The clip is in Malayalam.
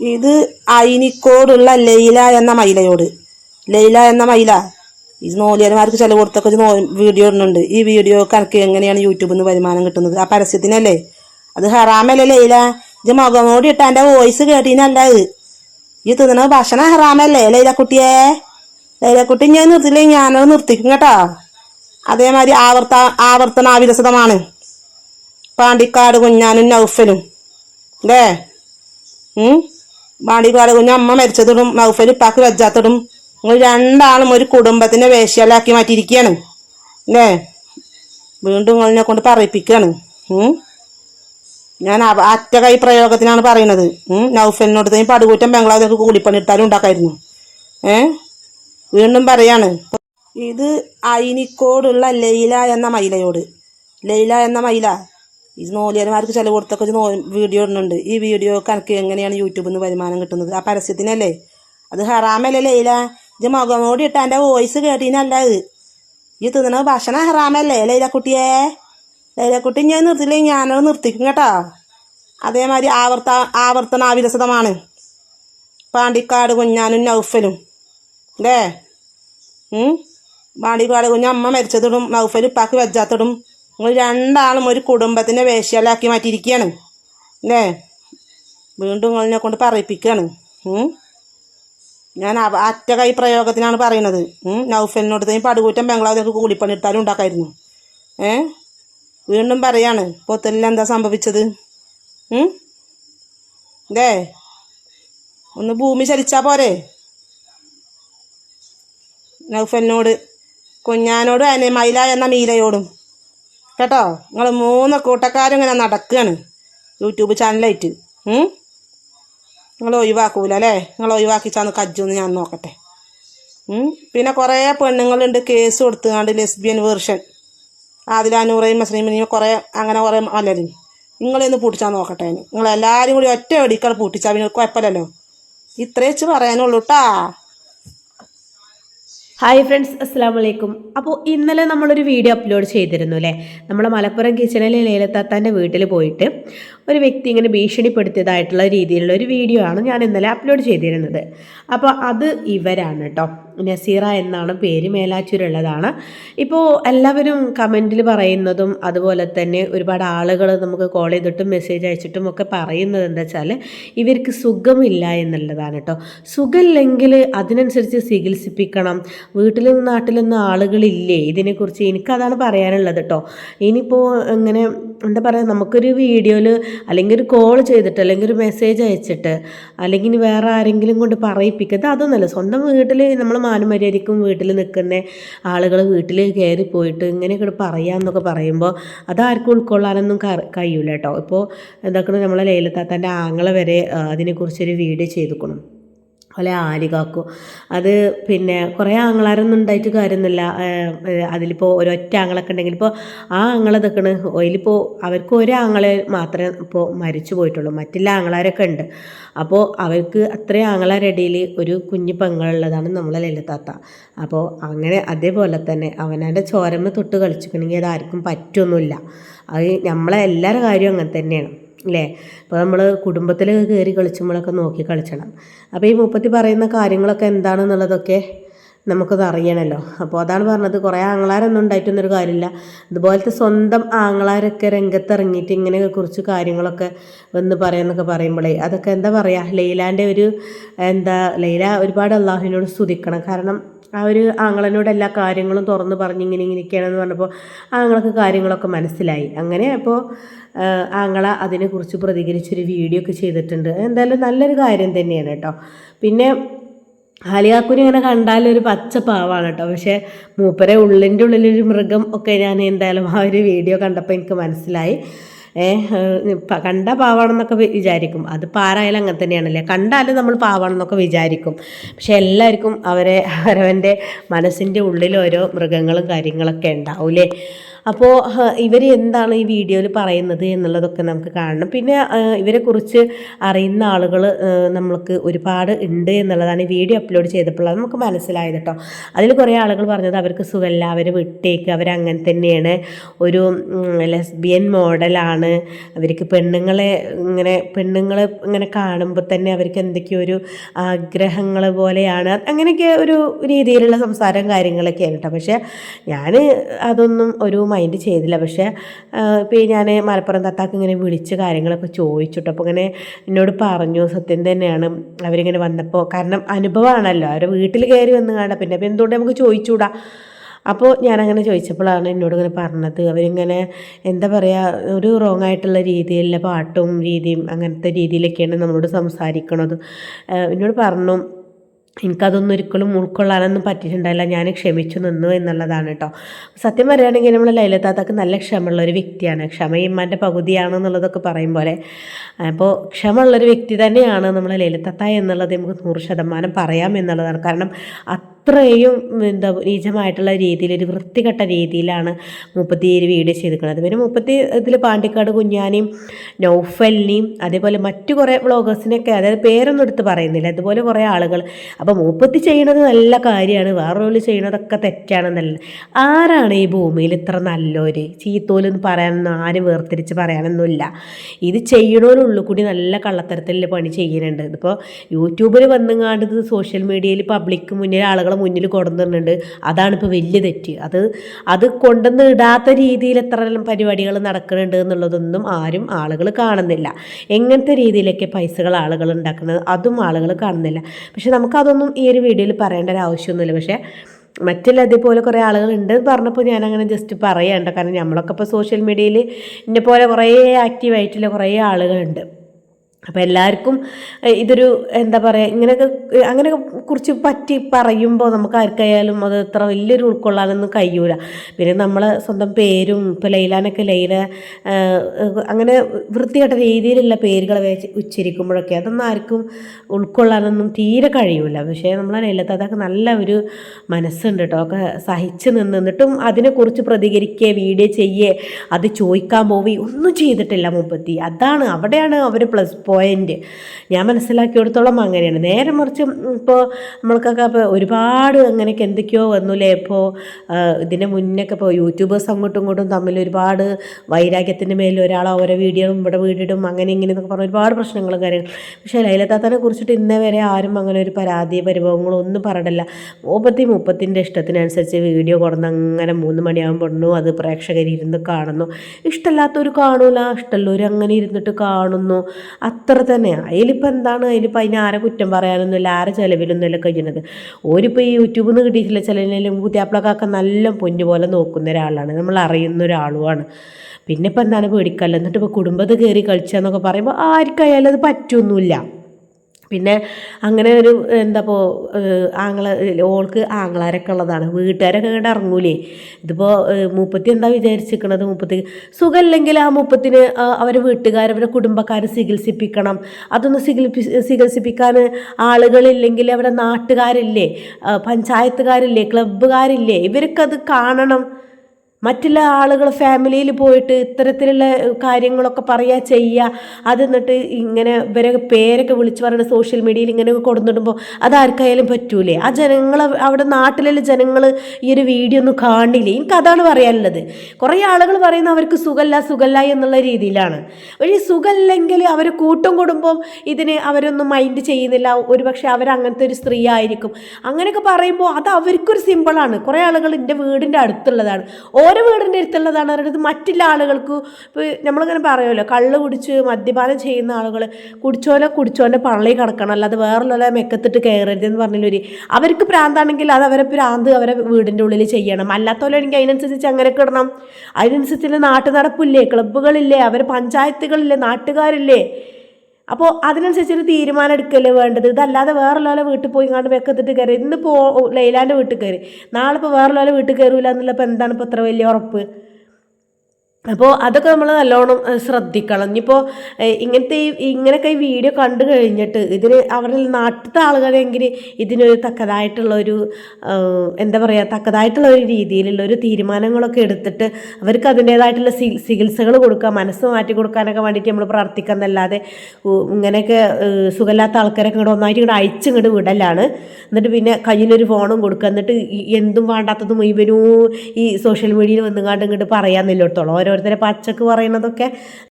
ഇത് അയിനിക്കോടുള്ള ലൈല എന്ന മൈലയോട്. ലൈല എന്ന മൈല. ഇത് നോലിയന്മാർക്ക് ചില കൊടുത്തൊക്കെ നോ വീഡിയോ ഇടുന്നുണ്ട്. ഈ വീഡിയോ കണക്ക് എങ്ങനെയാണ് യൂട്യൂബിൽ നിന്ന് വരുമാനം കിട്ടുന്നത്? ആ പരസ്യത്തിനല്ലേ? അത് ഹറാമല്ലേ ലൈല? ഇത് മുഖമോടി ഇട്ട എന്റെ വോയിസ് കേട്ടീനല്ല ഇത്. ഈ തിന്നണ ഭക്ഷണം ഹറാമല്ലേ ലൈലക്കുട്ടിയെ? ലൈലക്കുട്ടി ലൈല കുട്ടി ഞാൻ നിർത്തില്ലേ ഞാനത് നിർത്തിക്കും കേട്ടോ. അതേമാതിരി ആവർത്ത ആവർത്തനാവിരസതമാണ് പാണ്ടിക്കാട് കുഞ്ഞാനും നൗഫലും. അല്ലേ? ഉം പാലകുഞ്ഞ കുഞ്ഞ് അമ്മ മരിച്ചതിടും നൗഫൽ ഇപ്പാക്ക് വെച്ചാത്തോടും നിങ്ങൾ രണ്ടാളും ഒരു കുടുംബത്തിനെ വേശ്യാലാക്കി മാറ്റിയിരിക്കുകയാണ്. അല്ലേ? വീണ്ടും നിങ്ങളിനെ കൊണ്ട് പറയിപ്പിക്കുകയാണ്. ഞാൻ അറ്റ കൈ പ്രയോഗത്തിനാണ് പറയുന്നത്. നൗഫലിനോട് തന്നെ പടുകൂറ്റം ബംഗ്ലാദേശ് കൂലിപ്പണി ഇട്ടാലും ഉണ്ടാക്കായിരുന്നു. ഏ? വീണ്ടും പറയാണ്. ഇത് അയിനിക്കോടുള്ള ലൈല എന്ന മൈലയോട്. ലൈല എന്ന മൈല. ഇത് നോലിയന്മാർക്ക് ചില കൊടുത്തൊക്കെ നോ വീഡിയോ ഇടുന്നുണ്ട്. ഈ വീഡിയോ കണക്ക് എങ്ങനെയാണ് യൂട്യൂബിൽ നിന്ന് വരുമാനം കിട്ടുന്നത്? ആ പരസ്യത്തിനല്ലേ? അത് ഹറാമല്ലേ ലൈല? ഇത് മുഖമോടി ഇട്ട എന്റെ വോയിസ് കേട്ടീനല്ല ഇത് ഈ തിന്നണ ഭക്ഷണം ഹറാമല്ലേ ലൈല കുട്ടിയെ? ലൈല കുട്ടി ഞാൻ നിർത്തില്ലേ ഞാനത് നിർത്തിക്കും കേട്ടോ. അതേമാതിരി ആവർത്ത ആവർത്തന ആവർത്തനാവിരസതമാണ് പാണ്ടിക്കാട് കുഞ്ഞാനും നൗഫലും. അല്ലേ? പാണ്ടിക്കാട് കുഞ്ഞ് അമ്മ മരിച്ചതിടും നൗഫൽ ഇപ്പാക്ക് വെജാത്തിടും നിങ്ങൾ രണ്ടാളും ഒരു കുടുംബത്തിന്റെ വേശ്യാലാക്കി മാറ്റിയിരിക്കുകയാണ് അല്ലേ? വീണ്ടും നിങ്ങളിനെ കൊണ്ട് പറയിപ്പിക്കുകയാണ് ഞാൻ അറ്റ കൈ പ്രയോഗത്തിനാണ് പറയുന്നത് ഉം? നൗഫലിനോട് തന്നെ പടുകൂറ്റം ബംഗ്ലാദേശ് കൂലിപ്പണി എടുത്താലും ഉണ്ടാക്കായിരുന്നു ഏ? വീണ്ടും പറയാണ് പൊത്തലിൽ എന്താ സംഭവിച്ചത്? അതേ ഒന്ന് ഭൂമി ചലിച്ചാൽ പോരെ? നൗഫലിനോട് കുഞ്ഞാനോടും അതിനെ മൈല എന്ന മീലയോടും കേട്ടോ? നിങ്ങൾ മൂന്ന് കൂട്ടക്കാരും ഇങ്ങനെ നടക്കുകയാണ് യൂട്യൂബ് ചാനലായിട്ട്. നിങ്ങൾ ഒഴിവാക്കൂല അല്ലേ? നിങ്ങൾ ഒഴിവാക്കിച്ചാന്ന് കജ്ജൊന്ന് ഞാൻ നോക്കട്ടെ. പിന്നെ കുറേ പെണ്ണുങ്ങളുണ്ട് കേസ് കൊടുത്തുകൊണ്ട് ലെസ്ബിയൻ വേർഷൻ. ആദിലാനൂറയും മസ്ലീമിനെയും കുറേ അങ്ങനെ കുറേ മലരും നിങ്ങളെന്ന് പൂട്ടിച്ചാൽ നോക്കട്ടെ നിങ്ങളെല്ലാവരും കൂടി ഒറ്റ വെടിക്കൾ പൂട്ടിച്ചാൽ പിന്നെ കുഴപ്പമില്ലല്ലോ. ഇത്രേച്ച് പറയാനുള്ളൂ കേട്ടാ ഹായ് ഫ്രണ്ട്സ് അസ്സാം വലൈക്കും അപ്പോൾ ഇന്നലെ നമ്മളൊരു വീഡിയോ അപ്ലോഡ് ചെയ്തിരുന്നു അല്ലേ നമ്മൾ മലപ്പുറം കിച്ചണിലെ ലേലത്താത്താന്റെ വീട്ടിൽ പോയിട്ട് ഒരു വ്യക്തി ഇങ്ങനെ ഭീഷണിപ്പെടുത്തിയതായിട്ടുള്ള രീതിയിലുള്ള ഒരു വീഡിയോ ആണ് ഞാൻ ഇന്നലെ അപ്ലോഡ് ചെയ്തിരുന്നത്. അപ്പോൾ അത് ഇവരാണ് കേട്ടോ നസീറ എന്നാണ് പേര് മേലാറ്റൂരുള്ളതാണ്. ഇപ്പോൾ എല്ലാവരും കമന്റിൽ പറയുന്നതും അതുപോലെ തന്നെ ഒരുപാട് ആളുകൾ നമുക്ക് കോൾ ചെയ്തിട്ടും മെസ്സേജ് അയച്ചിട്ടും ഒക്കെ പറയുന്നത് എന്താ വെച്ചാൽ ഇവർക്ക് സുഖമില്ല എന്നുള്ളതാണ് കേട്ടോ സുഖമില്ലെങ്കിൽ അതിനനുസരിച്ച് ചികിത്സിപ്പിക്കണം. വീട്ടിലും നാട്ടിലൊന്നും ആളുകളില്ലേ? ഇതിനെക്കുറിച്ച് എനിക്കതാണ് പറയാനുള്ളത് കേട്ടോ ഇനിയിപ്പോൾ ഇങ്ങനെ എന്താ പറയുക നമുക്കൊരു വീഡിയോയിൽ അല്ലെങ്കിൽ ഒരു കോൾ ചെയ്തിട്ട് അല്ലെങ്കിൽ ഒരു മെസ്സേജ് അയച്ചിട്ട് അല്ലെങ്കിൽ വേറെ ആരെങ്കിലും കൊണ്ട് പറയിപ്പിക്കുന്നത് അതൊന്നുമല്ല. സ്വന്തം വീട്ടിൽ നമ്മൾ മാനുമര്യാദയ്ക്കും വീട്ടിൽ നിൽക്കുന്ന ആളുകൾ വീട്ടിൽ കയറി പോയിട്ട് ഇങ്ങനെയൊക്കെ പറയാമെന്നൊക്കെ പറയുമ്പോൾ അതാർക്കും ഉൾക്കൊള്ളാനൊന്നും കഴിയൂല കേട്ടോ. ഇപ്പോൾ എന്താക്കണം നമ്മളെ ലൈലത്താത്തന്റെ ആങ്ങളെ വരെ അതിനെക്കുറിച്ചൊരു വീഡിയോ ചെയ്തുക്കണം അതുപോലെ ആലികാക്കും അത് പിന്നെ കുറേ ആങ്ങളാരൊന്നും ഉണ്ടായിട്ട് കാര്യമൊന്നുമില്ല. അതിലിപ്പോൾ ഒരൊറ്റ ആങ്ങളൊക്കെ ഉണ്ടെങ്കിൽ ഇപ്പോൾ ആ ആങ്ങളെ നിൽക്കണ് അതിലിപ്പോൾ അവർക്ക് ഒരു മാത്രമേ ഇപ്പോൾ മരിച്ചു പോയിട്ടുള്ളൂ. മറ്റുള്ള ആങ്ങളാരൊക്കെ ഉണ്ട്. അപ്പോൾ അവർക്ക് അത്രയും ആങ്ങളാരടിയിൽ ഒരു കുഞ്ഞു പെങ്ങളുള്ളതാണ് നമ്മളെ ലളിതാത്ത അപ്പോൾ അങ്ങനെ അതേപോലെ തന്നെ അവനവന്റെ ചോരമ്മ തൊട്ട് കളിച്ചിട്ടുണ്ടെങ്കിൽ അത് ആർക്കും പറ്റൊന്നുമില്ല. അത് നമ്മളെ എല്ലാവരുടെ കാര്യവും അങ്ങനെ തന്നെയാണ്. അല്ലേ അപ്പോൾ നമ്മൾ കുടുംബത്തിൽ കയറി കളിച്ചുമ്പോഴൊക്കെ നോക്കി കളിച്ചണം. അപ്പോൾ ഈ മുപ്പത്തി പറയുന്ന കാര്യങ്ങളൊക്കെ എന്താണെന്നുള്ളതൊക്കെ നമുക്കത് അറിയണമല്ലോ അപ്പോൾ അതാണ് പറഞ്ഞത്. കുറേ ആങ്ങളാരൊന്നും ഉണ്ടായിട്ടൊന്നൊരു കാര്യമില്ല. ഇതുപോലത്തെ സ്വന്തം ആങ്ങളാരൊക്കെ രംഗത്തിറങ്ങിയിട്ട് ഇങ്ങനെ കുറച്ച് കാര്യങ്ങളൊക്കെ വന്ന് പറയാമെന്നൊക്കെ പറയുമ്പോഴേ അതൊക്കെ എന്താ പറയുക ലൈലാന്റെ ഒരു എന്താ ലൈല ഒരുപാട് അള്ളാഹുവിനോട് സ്തുതിക്കണം. കാരണം ആ ഒരു ആങ്ങളനോട് എല്ലാ കാര്യങ്ങളും തുറന്ന് പറഞ്ഞ് ഇങ്ങനെ ഇങ്ങനെയൊക്കെയാണെന്ന് പറഞ്ഞപ്പോൾ ആങ്ങൾക്ക് കാര്യങ്ങളൊക്കെ മനസ്സിലായി. അങ്ങനെ അപ്പോൾ ആങ്ങള അതിനെക്കുറിച്ച് പ്രതികരിച്ചൊരു വീഡിയോ ഒക്കെ ചെയ്തിട്ടുണ്ട്. എന്തായാലും നല്ലൊരു കാര്യം തന്നെയാണ് കേട്ടോ. പിന്നെ ആലിയാക്കുനി ഇങ്ങനെ കണ്ടാൽ ഒരു പച്ച പാവാണ് കേട്ടോ. പക്ഷേ മൂപ്പരെ ഉള്ളിന്റെ ഉള്ളിലൊരു മൃഗം ഒക്കെ ഞാൻ എന്തായാലും ആ ഒരു വീഡിയോ കണ്ടപ്പോൾ എനിക്ക് മനസ്സിലായി. കണ്ട പാവാണെന്നൊക്കെ വിചാരിക്കും. അത് പാറായാലും അങ്ങനെ തന്നെയാണല്ലേ? കണ്ടാലും നമ്മൾ പാവാണെന്നൊക്കെ വിചാരിക്കും. പക്ഷെ എല്ലാവർക്കും അവരെ അവരവന്റെ മനസ്സിന്റെ ഉള്ളിൽ ഓരോ മൃഗങ്ങളും കാര്യങ്ങളൊക്കെ ഉണ്ടാവൂലേ? അപ്പോൾ ഇവർ എന്താണ് ഈ വീഡിയോയിൽ പറയുന്നത് എന്നുള്ളതൊക്കെ നമുക്ക് കാണണം. പിന്നെ ഇവരെക്കുറിച്ച് അറിയുന്ന ആളുകൾ നമ്മൾക്ക് ഒരുപാട് ഉണ്ട് എന്നുള്ളതാണ് ഈ വീഡിയോ അപ്ലോഡ് ചെയ്തപ്പോഴാണ് നമുക്ക് മനസ്സിലായത് കേട്ടോ. അതിൽ കുറേ ആളുകൾ പറഞ്ഞത് അവർക്ക് സുഖമല്ല അവർ വിട്ടേക്ക് അവരങ്ങനെ തന്നെയാണ്. ഒരു ലെസ്ബിയൻ മോഡലാണ്. അവർക്ക് പെണ്ണുങ്ങളെ ഇങ്ങനെ പെണ്ണുങ്ങളെ ഇങ്ങനെ കാണുമ്പോൾ തന്നെ അവർക്ക് എന്തൊക്കെയോ ഒരു ആഗ്രഹങ്ങൾ പോലെയാണ്. അങ്ങനെയൊക്കെ ഒരു രീതിയിലുള്ള സംസാരം കാര്യങ്ങളൊക്കെയാണ് കേട്ടോ. പക്ഷേ ഞാൻ അതൊന്നും ഒരു മൈൻഡ് ചെയ്തില്ല. പക്ഷേ ഇപ്പോൾ ഞാൻ മലപ്പുറം തത്താക്ക് ഇങ്ങനെ വിളിച്ച് കാര്യങ്ങളൊക്കെ ചോദിച്ചിട്ട് അപ്പോൾ ഇങ്ങനെ എന്നോട് പറഞ്ഞു സത്യം തന്നെയാണ്. അവരിങ്ങനെ വന്നപ്പോൾ കാരണം അനുഭവമാണല്ലോ അവരെ വീട്ടിൽ കയറി വന്ന് കാണാം പിന്നെ അപ്പോൾ എന്തുകൊണ്ട് നമുക്ക് ചോദിച്ചുകൂടാ അപ്പോൾ ഞാനങ്ങനെ ചോദിച്ചപ്പോഴാണ് എന്നോട് ഇങ്ങനെ പറഞ്ഞത്. അവരിങ്ങനെ എന്താ പറയുക ഒരു റോങ് ആയിട്ടുള്ള രീതിയിലുള്ള പാട്ടും രീതിയും അങ്ങനത്തെ രീതിയിലൊക്കെയാണ് നമ്മളോട് സംസാരിക്കണത്. എന്നോട് പറഞ്ഞു എനിക്കതൊന്നും ഒരിക്കലും ഉൾക്കൊള്ളാനൊന്നും പറ്റിയിട്ടുണ്ടായില്ല. ഞാൻ ക്ഷമിച്ചു നിന്നു എന്നുള്ളതാണ് കേട്ടോ സത്യം പറയുകയാണെങ്കിൽ നമ്മൾ ലൈലത്താത്താക്ക് നല്ല ക്ഷമയുള്ള ഒരു വ്യക്തിയാണ്. ക്ഷമ ഇമ്മാന്റെ പകുതിയാണ് എന്നുള്ളതൊക്കെ പറയും പോലെ. അപ്പോൾ ക്ഷമയുള്ളൊരു വ്യക്തി തന്നെയാണ് നമ്മൾ ലൈലത്താത്ത എന്നുള്ളത് നമുക്ക് നൂറ് ശതമാനം പറയാം എന്നുള്ളതാണ്. കാരണം അത്രയും എന്താ നീചമായിട്ടുള്ള രീതിയിൽ ഒരു വൃത്തികെട്ട രീതിയിലാണ് മുപ്പത്തി ഈ വീഡിയോ ചെയ്തിരിക്കുന്നത്. പിന്നെ മുപ്പത്തി ഇതിൽ പാണ്ടിക്കാട് കുഞ്ഞാനെയും നൗഫലിനെയും അതേപോലെ മറ്റു കുറേ വ്ളോഗേഴ്സിനെയൊക്കെ അതായത് പേരൊന്നും എടുത്ത് പറയുന്നില്ല. അതുപോലെ കുറേ ആളുകൾ അപ്പോൾ മൂപ്പത്തി ചെയ്യണത് നല്ല കാര്യമാണ്. വേറൊരു ചെയ്യണതൊക്കെ തെറ്റാണെന്നല്ല. ആരാണ് ഈ ഭൂമിയിൽ ഇത്ര നല്ലവര് ചീത്തോലെന്ന് പറയാനൊന്നും ആരും വേർതിരിച്ച് പറയാനൊന്നുമില്ല. ഇത് ചെയ്യണോരുള്ളു കൂടി നല്ല കള്ളത്തരത്തിൽ പണി ചെയ്യുന്നുണ്ട്. ഇതിപ്പോൾ യൂട്യൂബിൽ വന്നുങ്ങാണ്ട് സോഷ്യൽ മീഡിയയിൽ പബ്ലിക് മുന്നിൽ ആളുകളെ മുന്നിൽ കൊണ്ടുവന്നിട്ടുണ്ട്. അതാണ് ഇപ്പോൾ വലിയ തെറ്റ്. അത് അത് കൊണ്ടുവന്ന് ഇടാത്ത രീതിയിൽ എത്ര പരിപാടികൾ നടക്കുന്നുണ്ട് എന്നുള്ളതൊന്നും ആരും ആളുകൾ കാണുന്നില്ല. എങ്ങനത്തെ രീതിയിലൊക്കെ പൈസകൾ ആളുകൾ ഉണ്ടാക്കുന്നത് അതും ആളുകൾ കാണുന്നില്ല. പക്ഷെ നമുക്കതൊന്നും ഈ ഒരു വീഡിയോയിൽ പറയേണ്ട ഒരു ആവശ്യമൊന്നുമില്ല. പക്ഷേ മറ്റുള്ള അതേപോലെ കുറേ ആളുകളുണ്ട് പറഞ്ഞപ്പോൾ ഞാൻ അങ്ങനെ ജസ്റ്റ് പറയേണ്ട. കാരണം നമ്മളൊക്കെ ഇപ്പോൾ സോഷ്യൽ മീഡിയയിൽ എന്നെ പോലെ കുറേ ആക്റ്റീവായിട്ടുള്ള കുറേ ആളുകളുണ്ട്. അപ്പോൾ എല്ലാവർക്കും ഇതൊരു എന്താ പറയുക ഇങ്ങനെയൊക്കെ അങ്ങനെ കുറിച്ച് പറ്റി പറയുമ്പോൾ നമുക്ക് ആർക്കായാലും അത് ഇത്ര വലിയൊരു ഉൾക്കൊള്ളാനൊന്നും കഴിയൂല. പിന്നെ നമ്മൾ സ്വന്തം പേരും ഇപ്പോൾ ലൈലാനൊക്കെ ലൈല അങ്ങനെ വൃത്തികെട്ട രീതിയിലുള്ള പേരുകൾ വെച്ച് ഉച്ചരിക്കുമ്പോഴൊക്കെ അതൊന്നും ആർക്കും ഉൾക്കൊള്ളാനൊന്നും തീരെ കഴിയൂല. പക്ഷേ നമ്മളെ ലൈലത്താത്താക്ക് നല്ല ഒരു മനസ്സുണ്ട് കേട്ടോ ഒക്കെ സഹിച്ച് നിന്നിട്ടും അതിനെക്കുറിച്ച് പ്രതികരിക്കുക വീഡിയോ ചെയ്യേ അത് ചോദിക്കാൻ പോവുകയും ഒന്നും ചെയ്തിട്ടില്ല മുപ്പത്തി. അതാണ് അവിടെയാണ് അവർ പ്ലസ് പോയിന്റ് ഞാൻ മനസ്സിലാക്കിയെടുത്തോളം അങ്ങനെയാണ്. നേരെ മറിച്ച് ഇപ്പോൾ നമ്മൾക്കൊക്കെ ഇപ്പോൾ ഒരുപാട് അങ്ങനെയൊക്കെ എന്തൊക്കെയോ വന്നുല്ലേ ഇപ്പോൾ ഇതിന്റെ മുന്നൊക്കെ ഇപ്പോൾ യൂട്യൂബേഴ്സ് അങ്ങോട്ടും ഇങ്ങോട്ടും തമ്മിൽ ഒരുപാട് വൈരാഗ്യത്തിന്റെ മേലിൽ ഒരാൾ ഓരോ വീഡിയോയും ഇവിടെ വീടിടും അങ്ങനെ ഇങ്ങനെ എന്നൊക്കെ പറഞ്ഞ് ഒരുപാട് പ്രശ്നങ്ങളും കാര്യങ്ങളും. പക്ഷേ ലൈലത്താത്തനെ കുറിച്ചിട്ട് ഇന്നേ വരെ ആരും അങ്ങനെ ഒരു പരാതി പരിഭവങ്ങളോ ഒന്നും പറഞ്ഞിട്ടില്ല. മുപ്പത്തി മുപ്പത്തിന്റെ ഇഷ്ടത്തിനനുസരിച്ച് വീഡിയോ കൊടുന്ന് അങ്ങനെ മൂന്ന് മണിയാകുമ്പോൾ ഇടുന്നു അത് പ്രേക്ഷകർ ഇരുന്ന് കാണുന്നു. ഇഷ്ടമില്ലാത്തവർ കാണൂല ഇഷ്ടമുള്ളവർ അങ്ങനെ ഇരുന്നിട്ട് കാണുന്നു. അത്ര തന്നെ. അതിലിപ്പോൾ എന്താണ്? അതിലിപ്പോൾ അതിന് ആരെ കുറ്റം പറയാനൊന്നുമില്ല ആരെ ചിലവിലൊന്നുമില്ല കഴിയുന്നത്. ഓരിപ്പോൾ ഈ യൂട്യൂബിൽ നിന്ന് കിട്ടിയിട്ടില്ല ചിലതിലും കുത്തിയാപ്പിളക്കൊക്കെ നല്ല പൊന്നു പോലെ നോക്കുന്ന ഒരാളാണ്. നമ്മൾ അറിയുന്ന ഒരാളുമാണ്. പിന്നെ ഇപ്പം എന്താണ് പേടിക്കല്ല? എന്നിട്ട് ഇപ്പോൾ കുടുംബത്ത് കയറി കളിച്ചാന്നൊക്കെ പറയുമ്പോൾ ആർക്കായാലും അത് പറ്റൊന്നുമില്ല. പിന്നെ അങ്ങനെ ഒരു എന്താ ഇപ്പോൾ ആങ്ങള ഓൾക്ക് ആങ്ങളാരൊക്കെ ഉള്ളതാണ്. വീട്ടുകാരൊക്കെ ഇങ്ങോട്ട് ഇറങ്ങൂലേ. ഇതിപ്പോൾ മുപ്പത്തി എന്താ വിചാരിച്ചിരിക്കണത് മുപ്പത്തി സുഖമില്ലെങ്കിൽ ആ മുപ്പത്തിന് അവരെ വീട്ടുകാർ അവരെ കുടുംബക്കാർ ചികിത്സിപ്പിക്കണം. അതൊന്ന് ചികിത്സി ചികിത്സിപ്പിക്കാൻ ആളുകളില്ലെങ്കിൽ അവിടെ നാട്ടുകാരില്ലേ പഞ്ചായത്തുകാരില്ലേ ക്ലബ്ബുകാരില്ലേ ഇവർക്കത് കാണണം. മറ്റുള്ള ആളുകൾ ഫാമിലിയിൽ പോയിട്ട് ഇത്തരത്തിലുള്ള കാര്യങ്ങളൊക്കെ പറയുക ചെയ്യുക അത് എന്നിട്ട് ഇങ്ങനെ ഇവരെ പേരൊക്കെ വിളിച്ച് പറയുന്ന സോഷ്യൽ മീഡിയയിൽ ഇങ്ങനെ കൊടുത്തിടുമ്പോൾ അതാർക്കായാലും പറ്റൂലേ. ആ ജനങ്ങൾ അവിടെ നാട്ടിലുള്ള ജനങ്ങൾ ഈ ഒരു വീഡിയോ ഒന്നും കാണില്ലേ? എനിക്ക് അതാണ് പറയാനുള്ളത്. കുറേ ആളുകൾ പറയുന്നത് അവർക്ക് സുഖമല്ല സുഖമല്ല എന്നുള്ള രീതിയിലാണ്. ഒരു സുഖമല്ലെങ്കിൽ അവർ കൂട്ടം കുടുംബം ഇതിന് അവരൊന്നും മൈൻഡ് ചെയ്യുന്നില്ല. ഒരുപക്ഷെ അവർ അങ്ങനത്തെ ഒരു സ്ത്രീ ആയിരിക്കും. അങ്ങനെയൊക്കെ പറയുമ്പോൾ അത് അവർക്കൊരു സിമ്പിളാണ് കുറേ ആളുകൾ എന്റെ വീടിന്റെ അടുത്തുള്ളതാണ്. ഓരോ വീടിന്റെ അടുത്തുള്ളതാണ് പറയുന്നത് മറ്റുള്ള ആളുകൾക്ക് ഇപ്പോൾ നമ്മളിങ്ങനെ പറയുമല്ലോ കള്ള് കുടിച്ച് മദ്യപാനം ചെയ്യുന്ന ആളുകൾ കുടിച്ചോലെ കുടിച്ചോന്റെ പള്ളി കിടക്കണം അല്ലാതെ വേറുള്ള മെക്കത്തിട്ട് കയറരുതെന്ന് പറഞ്ഞൊരു അവർക്ക് പ്രാന്താണെങ്കിൽ അത് അവരെ പ്രാന്ത് അവരെ വീടിന്റെ ഉള്ളിൽ ചെയ്യണം. അല്ലാത്തവരാണെങ്കിൽ അതിനനുസരിച്ച് അങ്ങനെ കിടണം? അതിനനുസരിച്ചുള്ള നാട്ടു നടപ്പില്ലേ ക്ലബ്ബുകളില്ലേ അവർ പഞ്ചായത്തുകളില്ലേ നാട്ടുകാരില്ലേ? അപ്പോൾ അതിനനുസരിച്ചൊരു തീരുമാനം എടുക്കല്ലേ വേണ്ടത്? ഇതല്ലാതെ വേറെ വീട്ടിൽ പോയി ഇങ്ങാണ്ട് വെക്കത്തിട്ട് കയറി. ഇന്നിപ്പോൾ ലൈലാന്റെ വീട്ടിൽ കയറി. നാളെ ഇപ്പോൾ വേറെ വീട്ടിൽ കയറില്ല എന്നുള്ളപ്പോൾ എന്താണ് ഇപ്പോൾ ഇത്ര വലിയ ഉറപ്പ്? അപ്പോൾ അതൊക്കെ നമ്മൾ നല്ലോണം ശ്രദ്ധിക്കണം. ഇനിയിപ്പോൾ ഇങ്ങനത്തെ ഈ ഇങ്ങനെയൊക്കെ ഈ വീഡിയോ കണ്ടു കഴിഞ്ഞിട്ട് ഇതിന് അവരുടെ നാട്ടിലത്തെ ആളുകളെങ്കിൽ ഇതിനൊരു തക്കതായിട്ടുള്ളൊരു എന്താ പറയുക തക്കതായിട്ടുള്ള ഒരു രീതിയിലുള്ള ഒരു തീരുമാനങ്ങളൊക്കെ എടുത്തിട്ട് അവർക്ക് അതിന്റേതായിട്ടുള്ള ചികിത്സകൾ കൊടുക്കുക മനസ്സ് മാറ്റി കൊടുക്കാനൊക്കെ വേണ്ടിയിട്ട് നമ്മൾ ഉ- ഇങ്ങനെയൊക്കെ സുഖമില്ലാത്ത ആൾക്കാരൊക്കെ ഇങ്ങോട്ട് ഒന്നായിട്ട് ഇങ്ങോട്ട് അയച്ചിങ്ങോട്ട് വിടലാണ്. എന്നിട്ട് പിന്നെ കയ്യിലൊരു ഫോണും കൊടുക്കുക. എന്നിട്ട് എന്തും വേണ്ടാത്തതും ഇവനും ഈ സോഷ്യൽ മീഡിയയിൽ വന്നുകൊണ്ട് ഇങ്ങോട്ട് പറയാമെന്നില്ലോടത്തോളം ഓരോരുത്തരെ പച്ചക്ക് പറയുന്നതൊക്കെ